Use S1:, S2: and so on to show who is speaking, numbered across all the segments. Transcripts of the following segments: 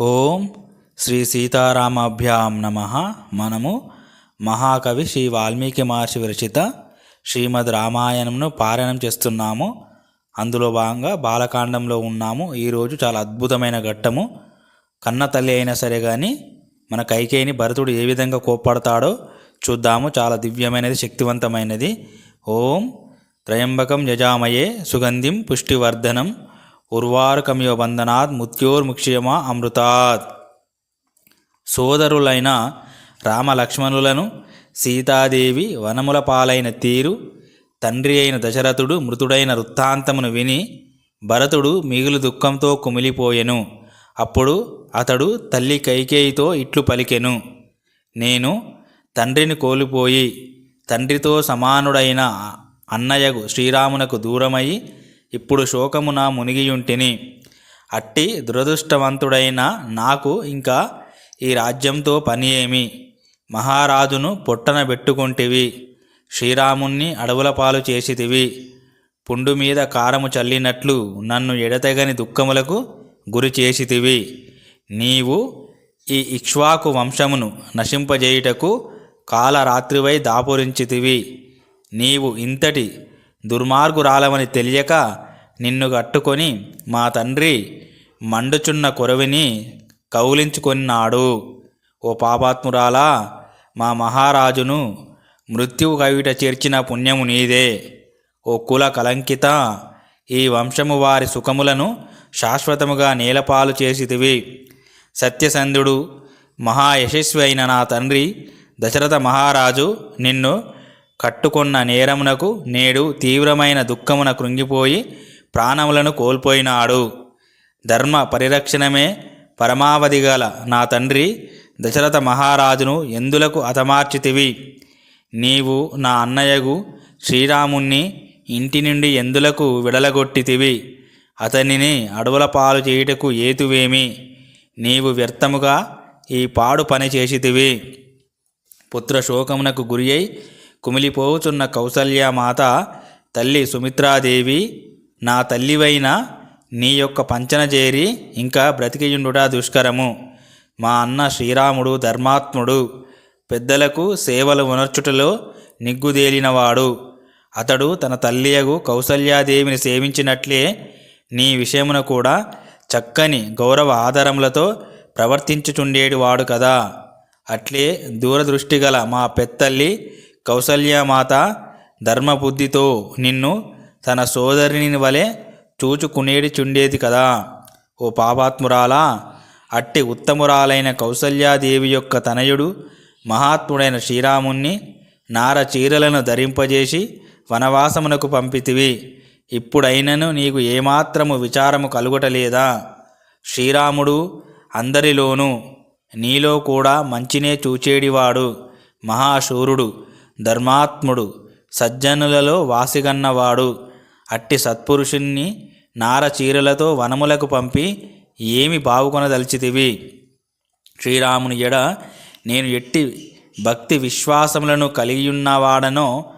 S1: ఓం శ్రీ సీతారామాభ్యాం నమ. మనము మహాకవి శ్రీ వాల్మీకి మహర్షి విరచిత శ్రీమద్ రామాయణంను పారాయణం చేస్తున్నాము. అందులో భాగంగా బాలకాండంలో ఉన్నాము. ఈరోజు చాలా అద్భుతమైన ఘట్టము. కన్న తల్లి అయినా సరే కానీ మన కైకేయిని భరతుడు ఏ విధంగా కోప్పడతాడో చూద్దాము. చాలా దివ్యమైనది శక్తివంతమైనది. ఓం త్రయంబకం యజామయే సుగంధిం పుష్టివర్ధనం. ఉర్వారకమివ బంధనాత్ ముత్యోర్ముక్షయమా అమృతాత్ సోదరులైన రామలక్ష్మణులను సీతాదేవి వనముల పాలైన తీరు తండ్రి అయిన దశరథుడు మృతుడైన వృత్తాంతమును విని భరతుడు మిగులు దుఃఖంతో కుమిలిపోయెను. అప్పుడు అతడు తల్లి కైకేయితో ఇట్లు పలికెను. నేను తండ్రిని కోల్పోయి తండ్రితో సమానుడైన అన్నయ్యకు శ్రీరామునకు దూరమై ఇప్పుడు శోకమున మునిగియుంటిని. అట్టి దురదృష్టవంతుడైన నాకు ఇంకా ఈ రాజ్యంతో పని ఏమి మహారాజును పొట్టన పెట్టుకుంటివి. శ్రీరాముణ్ణి అడవుల పాలు చేసితివి. పుండు మీద కారము చల్లినట్లు నన్ను ఎడతెగని దుఃఖములకు గురి చేసితివి. నీవు ఈ ఇక్ష్వాకు వంశమును నశింపజేయుటకు కాలరాత్రివై దాపురించితివి. నీవు ఇంతటి దుర్మార్గురాలవని తెలియక నిన్ను కట్టుకొని మా తండ్రి మండుచున్న కొరవిని కౌలించుకొన్నాడు. ఓ పాపాత్మురాలా మా మహారాజును మృత్యువు కవిట చేర్చిన పుణ్యము నీదే. ఓ కుల కలంకిత ఈ వంశము వారి సుఖములను శాశ్వతముగా నేలపాలు చేసితివి. సత్యసంధుడు మహాయశస్వి అయిన నా తండ్రి దశరథ మహారాజు నిన్ను కట్టుకొన్న నేరమునకు నేడు తీవ్రమైన దుఃఖమున కృంగిపోయి ప్రాణములను కోల్పోయినాడు. ధర్మ పరిరక్షణమే పరమావధి గల నా తండ్రి దశరథ మహారాజును ఎందులకు అతమార్చితివి నీవు నా అన్నయ్యగు శ్రీరాముణ్ణి ఇంటి నుండి ఎందులకు విడలగొట్టితివి? అతనిని అడవుల పాలు చేయుటకు ఏతువేమి నీవు వ్యర్థముగా ఈ పాడు పని చేసితివి. పుత్ర శోకమునకు గురి అయి కుమిలిపోచున్న కౌసల్యమాత తల్లి సుమిత్రాదేవి నా తల్లివైన నీ యొక్క పంచన చేరి ఇంకా బ్రతికియుండుట దుష్కరము. మా అన్న శ్రీరాముడు ధర్మాత్ముడు. పెద్దలకు సేవలు ఉనర్చుటలో నిగ్గుదేలినవాడు. అతడు తన తల్లియగు కౌసల్యాదేవిని సేవించినట్లే నీ విషయమున కూడా చక్కని గౌరవ ఆధారములతో ప్రవర్తించుచుండేటివాడు కదా. అట్లే దూరదృష్టి గల మా పెత్తల్లి కౌసల్యమాత ధర్మబుద్ధితో నిన్ను తన సోదరిని వలె చూచుకునేడి చుండేది కదా. ఓ పాపాత్మురాలా అట్టి ఉత్తమురాలైన కౌసల్యాదేవి యొక్క తనయుడు మహాత్ముడైన శ్రీరాముణ్ణి నార చీరలను ధరింపజేసి వనవాసమునకు పంపితివి. ఇప్పుడైనను నీకు ఏమాత్రము విచారము కలుగటలేదా? శ్రీరాముడు అందరిలోనూ నీలో కూడా మంచినే చూచేడివాడు మహాశూరుడు. ధర్మాత్ముడు సజ్జనులలో వాసిగన్నవాడు. అట్టి సత్పురుషుణ్ణి నార చీరలతో వనములకు పంపి ఏమి బావుకొనదలిచితివి? శ్రీరాముని ఎడ నేను ఎట్టి భక్తి విశ్వాసములను కలిగియున్నవాడనో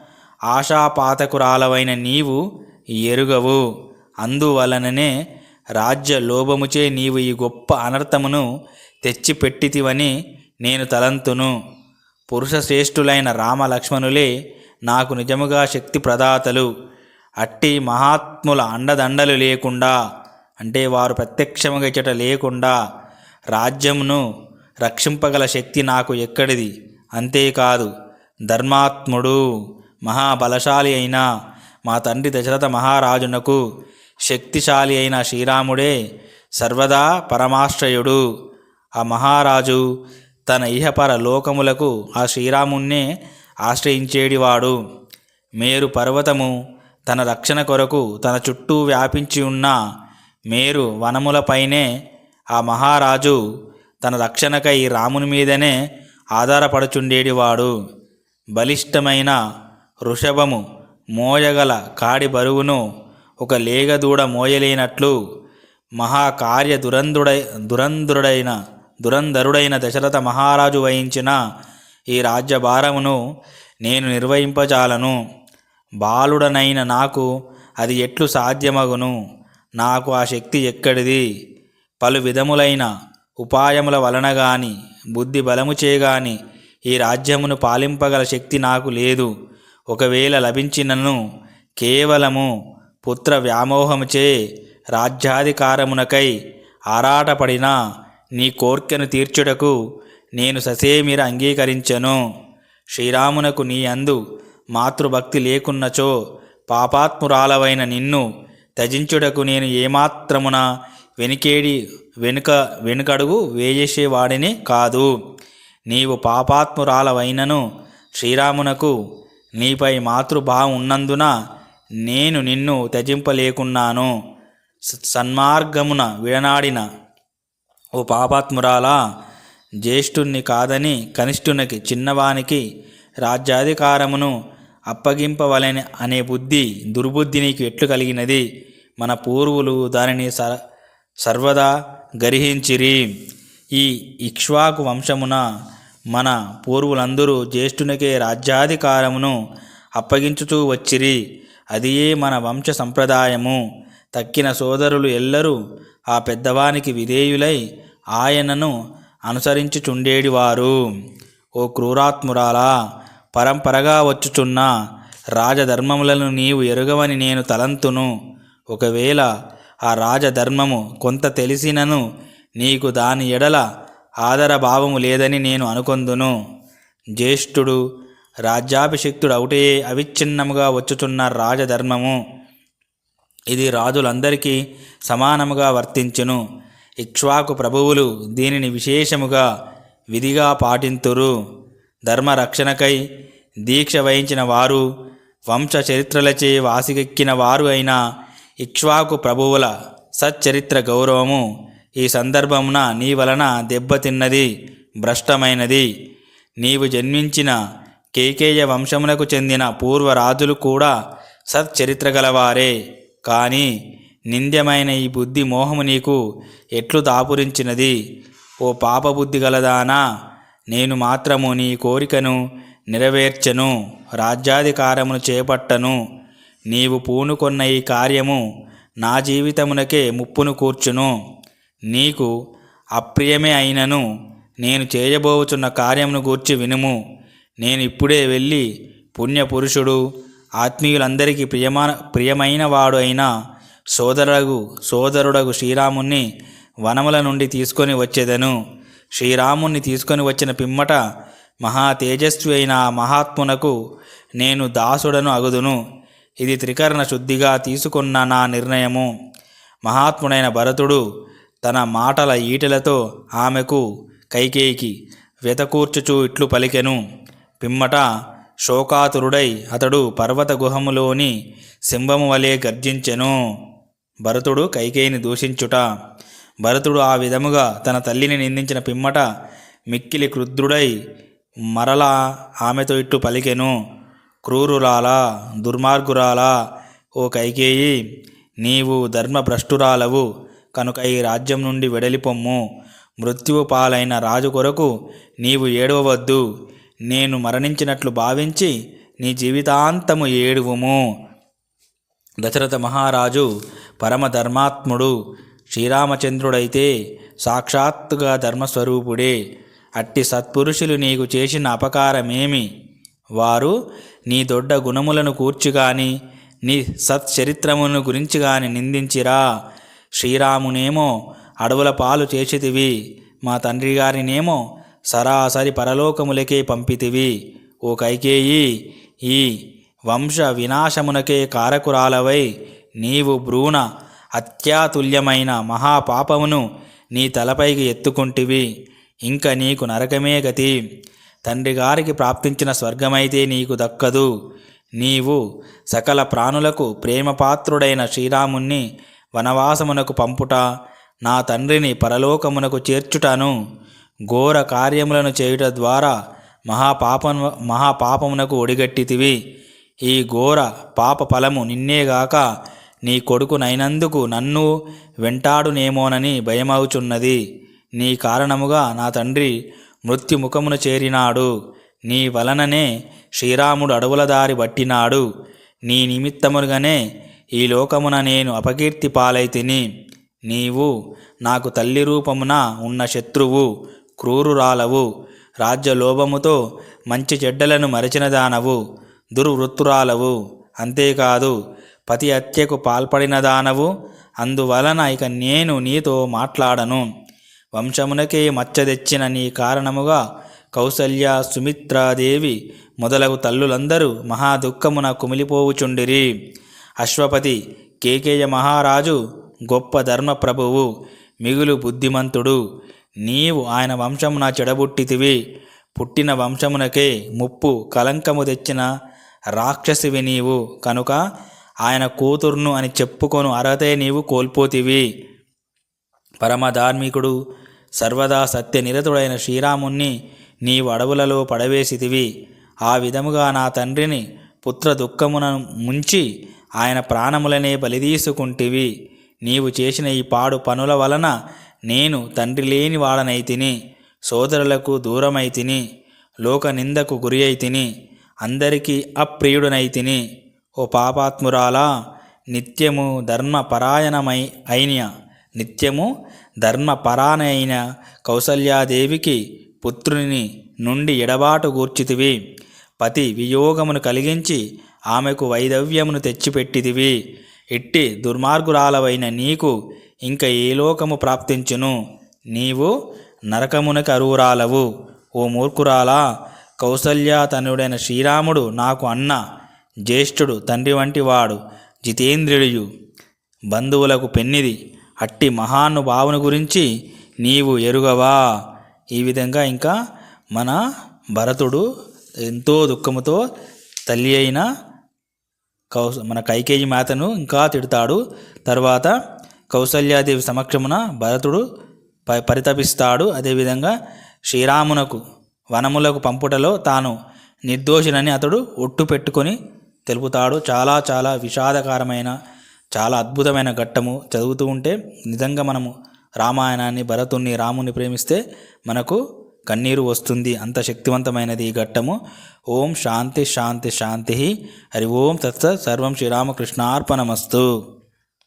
S1: ఆశాపాతకురాలవైన నీవు ఎరుగవు. అందువలననే రాజ్య లోభముచే నీవు ఈ గొప్ప అనర్థమును తెచ్చిపెట్టితివని నేను తలంతును. పురుష శ్రేష్ఠులైన రామలక్ష్మణులే నాకు నిజముగా శక్తి ప్రదాతలు. అట్టి మహాత్ముల అండదండలు లేకుండా అంటే వారు ప్రత్యక్షముగా ఇచ్చట లేకుండా రాజ్యమును రక్షింపగల శక్తి నాకు ఎక్కడిది? అంతేకాదు ధర్మాత్ముడు మహాబలశాలి అయిన మా తండ్రి దశరథ మహారాజునకు శక్తిశాలి అయిన శ్రీరాముడే సర్వదా పరమాశ్రయుడు. ఆ మహారాజు తన ఇహపర లోకములకు ఆ శ్రీరాముణ్ణే ఆశ్రయించేడివాడు. మేరు పర్వతము తన రక్షణ కొరకు తన చుట్టూ వ్యాపించి ఉన్న మేరు వనములపైనే ఆ మహారాజు తన రక్షణకై రాముని మీదనే ఆధారపడుచుండేడివాడు. బలిష్టమైన వృషభము మోయగల కాడి బరువును ఒక లేగదూడ మోయలేనట్లు మహాకార్య దురంధుడై దురంధుడైన దురంధరుడైన దశరథ మహారాజు వహించిన ఈ రాజ్యభారమును నేను నిర్వహింపజాలను. బాలుడనైన నాకు అది ఎట్లు సాధ్యమగును? నాకు ఆ శక్తి ఎక్కడిది? పలు విధములైన ఉపాయముల వలన గాని బుద్ధి బలము చేగాని ఈ రాజ్యమును పాలింపగల శక్తి నాకు లేదు. ఒకవేళ లభించినను కేవలము పుత్ర వ్యామోహముచే రాజ్యాధికారమునకై ఆరాటపడిన నీ కోర్కెను తీర్చుటకు నేను ససేమిర అంగీకరించను. శ్రీరామునకు నీ అందు మాతృభక్తి లేకున్నచో పాపాత్మురాలవైన నిన్ను త్యజించుటకు నేను ఏమాత్రమున వెనుకేడి వెనుక వెనుకడుగు వేయేసేవాడిని కాదు. నీవు పాపాత్మురాలవైనను శ్రీరామునకు నీపై మాతృభావం ఉన్నందున నేను నిన్ను త్యజింపలేకున్నాను. సన్మార్గమున విడనాడిన ఓ పాపాత్మురాలా జ్యేష్ఠుణ్ణి కాదని కనిష్ఠునికి చిన్నవానికి రాజ్యాధికారమును అప్పగింపవలెని అనే బుద్ధి దుర్బుద్ధి నీకు ఎట్లు కలిగినది? మన పూర్వులు దానిని స సర్వదా గర్హించిరి. ఈ ఇక్ష్వాకు వంశమున మన పూర్వులందరూ జ్యేష్ఠునికే రాజ్యాధికారమును అప్పగించుతూ వచ్చిరి. అదియే మన వంశ సంప్రదాయము. తక్కిన సోదరులు ఎల్లరూ ఆ పెద్దవానికి విధేయులై ఆయనను అనుసరించుచుండేడివారు. ఓ క్రూరాత్మురాలా పరంపరగా వచ్చుచున్న రాజధర్మములను నీవు ఎరుగవని నేను తలంతును. ఒకవేళ ఆ రాజధర్మము కొంత తెలిసినను నీకు దాని ఎడల ఆదరభావము లేదని నేను అనుకొందును. జ్యేష్ఠుడు రాజ్యాభిషిక్తుడు అవుటే అవిచ్ఛిన్నముగా వచ్చుచున్న రాజధర్మము ఇది రాజులందరికీ సమానముగా వర్తించును. ఇక్ష్వాకు ప్రభువులు దీనిని విశేషముగా విధిగా పాటింతురు. ధర్మరక్షణకై దీక్ష వహించిన వారు వంశ చరిత్రలచే వాసికెక్కిన వారు అయిన ఇక్ష్వాకు ప్రభువుల సచ్చరిత్ర గౌరవము ఈ సందర్భమున నీ వలన దెబ్బతిన్నది భ్రష్టమైనది. నీవు జన్మించిన కేకేయ వంశములకు చెందిన పూర్వరాజులు కూడా సచ్చరిత్ర గలవారే. కానీ నింద్యమైన ఈ బుద్ధి మోహము నీకు ఎట్లు దాపురించినది? ఓ పాపబుద్ధి గలదానా? నేను మాత్రము నీ కోరికను నెరవేర్చను రాజ్యాధికారమును చేపట్టను. నీవు పూనుకొన్న ఈ కార్యము నా జీవితమునకే ముప్పును కూర్చును. నీకు అప్రియమే అయినను నేను చేయబోచున్న కార్యమును గూర్చి వినుము. నేను ఇప్పుడే వెళ్ళి పుణ్యపురుషుడు ఆత్మీయులందరికీ ప్రియమా ప్రియమైన వాడు అయిన సోదరుడగు సోదరుడగు శ్రీరాముణ్ణి వనముల నుండి తీసుకొని వచ్చేదను. శ్రీరాముణ్ణి తీసుకొని వచ్చిన పిమ్మట మహా తేజస్వి అయిన ఆ మహాత్మునకు నేను దాసుడను అగుదును. ఇది త్రికరణ శుద్ధిగా తీసుకున్న నా నిర్ణయము. మహాత్ముడైన భరతుడు తన మాటల ఈటెలతో ఆమెకు కైకేయికి వెతకూర్చుచూ ఇట్లు పలికెను. పిమ్మట శోకాతురుడై అతడు పర్వత గుహములోని సింహము వలె గర్జించెను. భరతుడు కైకేయిని దూషించుట భరతుడు ఆ విధముగా తన తల్లిని నిందించిన పిమ్మట మిక్కిలి క్రుద్రుడై మరలా ఆమెతో ఇట్టు పలికెను. క్రూరురాలా దుర్మార్గురాలా ఓ కైకేయి నీవు ధర్మభ్రష్టురాలవు కనుక ఈ రాజ్యం నుండి వెడలిపొమ్ము. మృత్యువు పాలైన రాజు కొరకు నీవు ఏడవవద్దు. నేను మరణించినట్లు భావించి నీ జీవితాంతము ఏడువుము. దశరథ మహారాజు పరమధర్మాత్ముడు శ్రీరామచంద్రుడైతే సాక్షాత్తుగా ధర్మస్వరూపుడే. అట్టి సత్పురుషులు నీకు చేసిన అపకారమేమి? వారు నీ దొడ్డ గుణములను కూర్చుగాని నీ సత్చరిత్రమును గురించి గాని నిందించిరా. శ్రీరామునేమో అడవుల పాలు చేసితివి మా తండ్రి గారినేమో సరాసరి పరలోకములకే పంపితివి. ఓ కైకేయి ఈ వంశ వినాశమునకే కారకురాలవై నీవు భ్రూణ అత్యాతుల్యమైన మహాపాపమును నీ తలపైకి ఎత్తుకుంటివి. ఇంక నీకు నరకమే గతి. తండ్రి గారికి ప్రాప్తించిన స్వర్గమైతే నీకు దక్కదు. నీవు సకల ప్రాణులకు ప్రేమపాత్రుడైన శ్రీరాముణ్ణి వనవాసమునకు పంపుట నా తండ్రిని పరలోకమునకు చేర్చుటను. ఘోర కార్యములను చేయుట ద్వారా మహాపాపం మహాపాపమునకు ఒడిగట్టితివి. ఈ ఘోర పాప ఫలము నిన్నేగాక నీ కొడుకునైనందుకు నన్ను వెంటాడునేమోనని భయమవుచున్నది నీ కారణముగా నా తండ్రి మృత్యుముఖమును చేరినాడు. నీ వలననే శ్రీరాముడు అడవుల దారి పట్టినాడు నీ నిమిత్తముగానే ఈ లోకమున నేను అపకీర్తి పాలైతిని నీవు నాకు తల్లి రూపమున ఉన్న శత్రువు. క్రూరురాలవు. రాజ్యలోభముతో మంచి చెడ్డలను మరచిన దానవు. దుర్వృత్తురాలవు. అంతేకాదు పతి హత్యకు పాల్పడిన దానవు. అందువలన ఇక నేను నీతో మాట్లాడను. వంశమునకే మచ్చ తెచ్చిన నీ కారణముగా కౌసల్య సుమిత్రాదేవి మొదలగు తల్లులందరూ మహా దుఃఖమున కుమిలిపోవుచుండిరి. అశ్వపతి కేకేయ మహారాజు గొప్ప ధర్మప్రభువు. మిగులు బుద్ధిమంతుడు. నీవు ఆయన వంశమున చెడబుట్టితివి. పుట్టిన వంశమునకే ముప్పు కలంకము తెచ్చిన రాక్షసివి నీవు. కనుక ఆయన కూతుర్ను అని చెప్పుకొను అర్హతే నీవు కోల్పోతివి. పరమధార్మికుడు సర్వదా సత్యనిరతుడైన శ్రీరాముణ్ణి నీవు అడవులలో పడవేసితివి. ఆ విధముగా నా తండ్రిని పుత్ర దుఃఖమున ముంచి ఆయన ప్రాణములనే బలిదీసుకుంటివి. నీవు చేసిన ఈ పాడు పనుల వలన నేను తండ్రి లేని వాడనైతిని సోదరులకు దూరమైతిని లోక నిందకు గురి అయితిని అందరికీ అప్రియుడనైతిని ఓ పాపాత్మురాలా నిత్యము ధర్మపరాయణమై అయిన నిత్యము ధర్మపరాయణ కౌసల్యాదేవికి పుత్రుని నుండి ఎడబాటు గూర్చితివి. పతి వియోగమును కలిగించి ఆమెకు వైదవ్యమును తెచ్చిపెట్టిదివి ఇట్టి దుర్మార్గురాలవైన నీకు ఇంక ఏ లోకము ప్రాప్తించును? నీవు నరకమునకు అరువురాలవు. ఓ మూర్ఖురాలా కౌసల్య తనుడైన శ్రీరాముడు నాకు అన్న జ్యేష్ఠుడు తండ్రి వంటి వాడు జితేంద్రియుడు బంధువులకు పెన్నిది. అట్టి మహానుభావుని గురించి నీవు ఎరుగవా? ఈ విధంగా ఇంకా మన భరతుడు ఎంతో దుఃఖముతో తల్లి అయిన కౌస మన కైకేయి మాతను ఇంకా తిడతాడు. తర్వాత కౌసల్యాదేవి సమక్షమున భరతుడు ప పరితపిస్తాడు. అదేవిధంగా శ్రీరామునకు వనములకు పంపుటలో తాను నిర్దోషినని అతడు ఒట్టు పెట్టుకొని తెలుపుతాడు. చాలా చాలా విషాదకరమైన చాలా అద్భుతమైన ఘట్టము. చదువుతూ ఉంటే నిజంగా మనము రామాయణాన్ని భరతుణ్ణి రాముని ప్రేమిస్తే మనకు కన్నీరు వస్తుంది అంత శక్తివంతమైనది ఈ ఘట్టము. ఓం శాంతి శాంతి శాంతి. హరి ఓం తత్సత్ సర్వం శ్రీరామకృష్ణార్పణమస్తు.